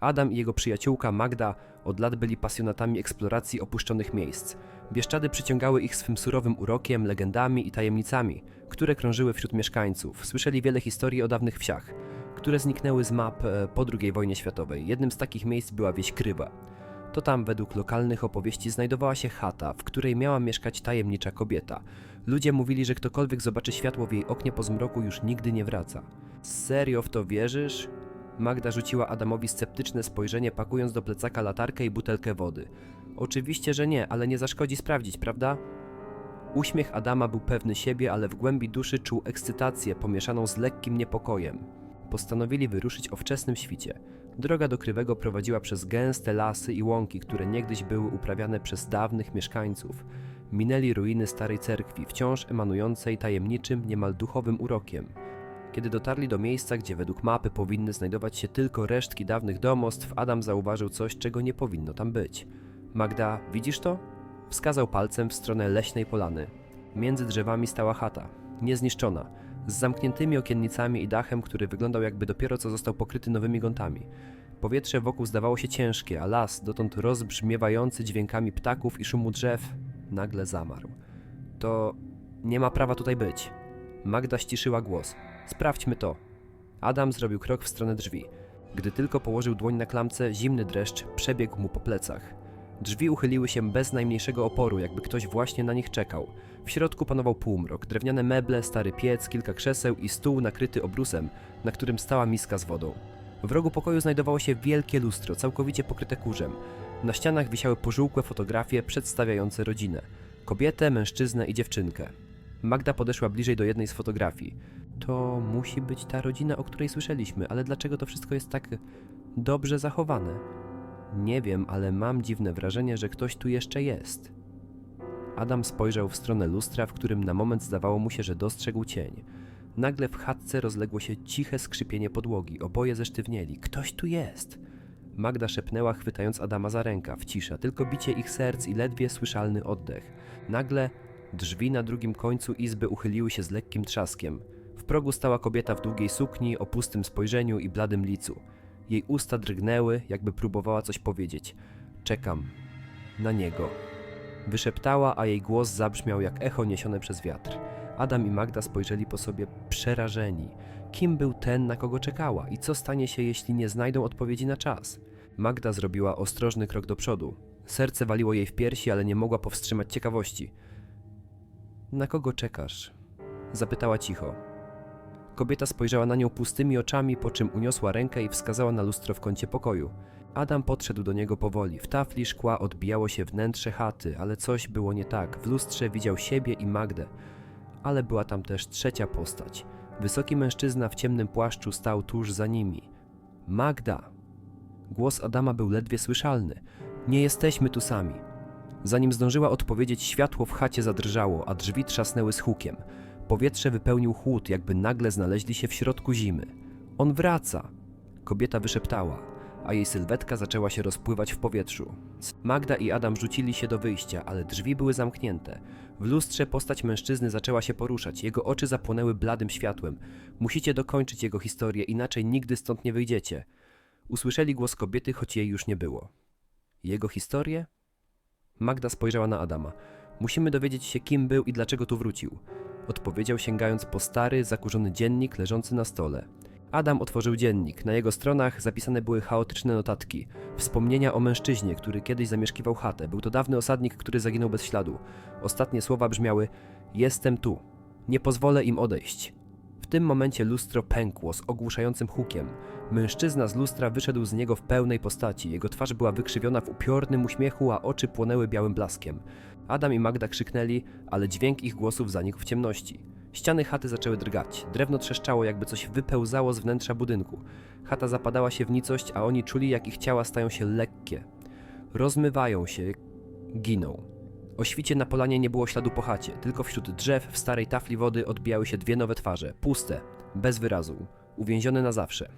Adam i jego przyjaciółka Magda od lat byli pasjonatami eksploracji opuszczonych miejsc. Bieszczady przyciągały ich swym surowym urokiem, legendami i tajemnicami, które krążyły wśród mieszkańców. Słyszeli wiele historii o dawnych wsiach, które zniknęły z map e, po II wojnie światowej. Jednym z takich miejsc była wieś Kryba. To tam, według lokalnych opowieści, znajdowała się chata, w której miała mieszkać tajemnicza kobieta. Ludzie mówili, że ktokolwiek zobaczy światło w jej oknie po zmroku już nigdy nie wraca. Serio w to wierzysz? Magda rzuciła Adamowi sceptyczne spojrzenie, pakując do plecaka latarkę i butelkę wody. Oczywiście, że nie, ale nie zaszkodzi sprawdzić, prawda? Uśmiech Adama był pewny siebie, ale w głębi duszy czuł ekscytację pomieszaną z lekkim niepokojem. Postanowili wyruszyć o wczesnym świcie. Droga do Krywego prowadziła przez gęste lasy i łąki, które niegdyś były uprawiane przez dawnych mieszkańców. Minęli ruiny starej cerkwi, wciąż emanującej tajemniczym, niemal duchowym urokiem. Kiedy dotarli do miejsca, gdzie według mapy powinny znajdować się tylko resztki dawnych domostw, Adam zauważył coś, czego nie powinno tam być. Magda, widzisz to? Wskazał palcem w stronę leśnej polany. Między drzewami stała chata, niezniszczona, z zamkniętymi okiennicami i dachem, który wyglądał jakby dopiero co został pokryty nowymi gątami. Powietrze wokół zdawało się ciężkie, a las, dotąd rozbrzmiewający dźwiękami ptaków i szumu drzew, nagle zamarł. To nie ma prawa tutaj być. Magda ściszyła głos. Sprawdźmy to. Adam zrobił krok w stronę drzwi. Gdy tylko położył dłoń na klamce, zimny dreszcz przebiegł mu po plecach. Drzwi uchyliły się bez najmniejszego oporu, jakby ktoś właśnie na nich czekał. W środku panował półmrok, drewniane meble, stary piec, kilka krzeseł i stół nakryty obrusem, na którym stała miska z wodą. W rogu pokoju znajdowało się wielkie lustro, całkowicie pokryte kurzem. Na ścianach wisiały pożółkłe fotografie przedstawiające rodzinę. Kobietę, mężczyznę i dziewczynkę. Magda podeszła bliżej do jednej z fotografii. To musi być ta rodzina, o której słyszeliśmy, ale dlaczego to wszystko jest tak dobrze zachowane? Nie wiem, ale mam dziwne wrażenie, że ktoś tu jeszcze jest. Adam spojrzał w stronę lustra, w którym na moment zdawało mu się, że dostrzegł cień. Nagle w chatce rozległo się ciche skrzypienie podłogi. Oboje zesztywnieli. Ktoś tu jest! Magda szepnęła, chwytając Adama za rękaw. Cisza, tylko bicie ich serc i ledwie słyszalny oddech. Nagle drzwi na drugim końcu izby uchyliły się z lekkim trzaskiem. Progu stała kobieta w długiej sukni, o pustym spojrzeniu i bladym licu. Jej usta drgnęły, jakby próbowała coś powiedzieć. Czekam. Na niego. Wyszeptała, a jej głos zabrzmiał jak echo niesione przez wiatr. Adam i Magda spojrzeli po sobie przerażeni. Kim był ten, na kogo czekała i co stanie się, jeśli nie znajdą odpowiedzi na czas? Magda zrobiła ostrożny krok do przodu. Serce waliło jej w piersi, ale nie mogła powstrzymać ciekawości. Na kogo czekasz? Zapytała cicho. Kobieta spojrzała na nią pustymi oczami, po czym uniosła rękę i wskazała na lustro w kącie pokoju. Adam podszedł do niego powoli. W tafli szkła odbijało się wnętrze chaty, ale coś było nie tak. W lustrze widział siebie i Magdę. Ale była tam też trzecia postać. Wysoki mężczyzna w ciemnym płaszczu stał tuż za nimi. Magda! Głos Adama był ledwie słyszalny. Nie jesteśmy tu sami. Zanim zdążyła odpowiedzieć, światło w chacie zadrżało, a drzwi trzasnęły z hukiem. Powietrze wypełnił chłód, jakby nagle znaleźli się w środku zimy. On wraca! Kobieta wyszeptała, a jej sylwetka zaczęła się rozpływać w powietrzu. Magda i Adam rzucili się do wyjścia, ale drzwi były zamknięte. W lustrze postać mężczyzny zaczęła się poruszać, jego oczy zapłonęły bladym światłem. Musicie dokończyć jego historię, inaczej nigdy stąd nie wyjdziecie. Usłyszeli głos kobiety, choć jej już nie było. Jego historię? Magda spojrzała na Adama. Musimy dowiedzieć się, kim był i dlaczego tu wrócił. Odpowiedział sięgając po stary, zakurzony dziennik leżący na stole. Adam otworzył dziennik. Na jego stronach zapisane były chaotyczne notatki. Wspomnienia o mężczyźnie, który kiedyś zamieszkiwał chatę. Był to dawny osadnik, który zaginął bez śladu. Ostatnie słowa brzmiały: Jestem tu. Nie pozwolę im odejść. W tym momencie lustro pękło z ogłuszającym hukiem. Mężczyzna z lustra wyszedł z niego w pełnej postaci. Jego twarz była wykrzywiona w upiornym uśmiechu, a oczy płonęły białym blaskiem. Adam i Magda krzyknęli, ale dźwięk ich głosów zanikł w ciemności. Ściany chaty zaczęły drgać. Drewno trzeszczało, jakby coś wypełzało z wnętrza budynku. Chata zapadała się w nicość, a oni czuli, jak ich ciała stają się lekkie. Rozmywają się, giną. O świcie na polanie nie było śladu po chacie, tylko wśród drzew w starej tafli wody odbijały się dwie nowe twarze, puste, bez wyrazu, uwięzione na zawsze.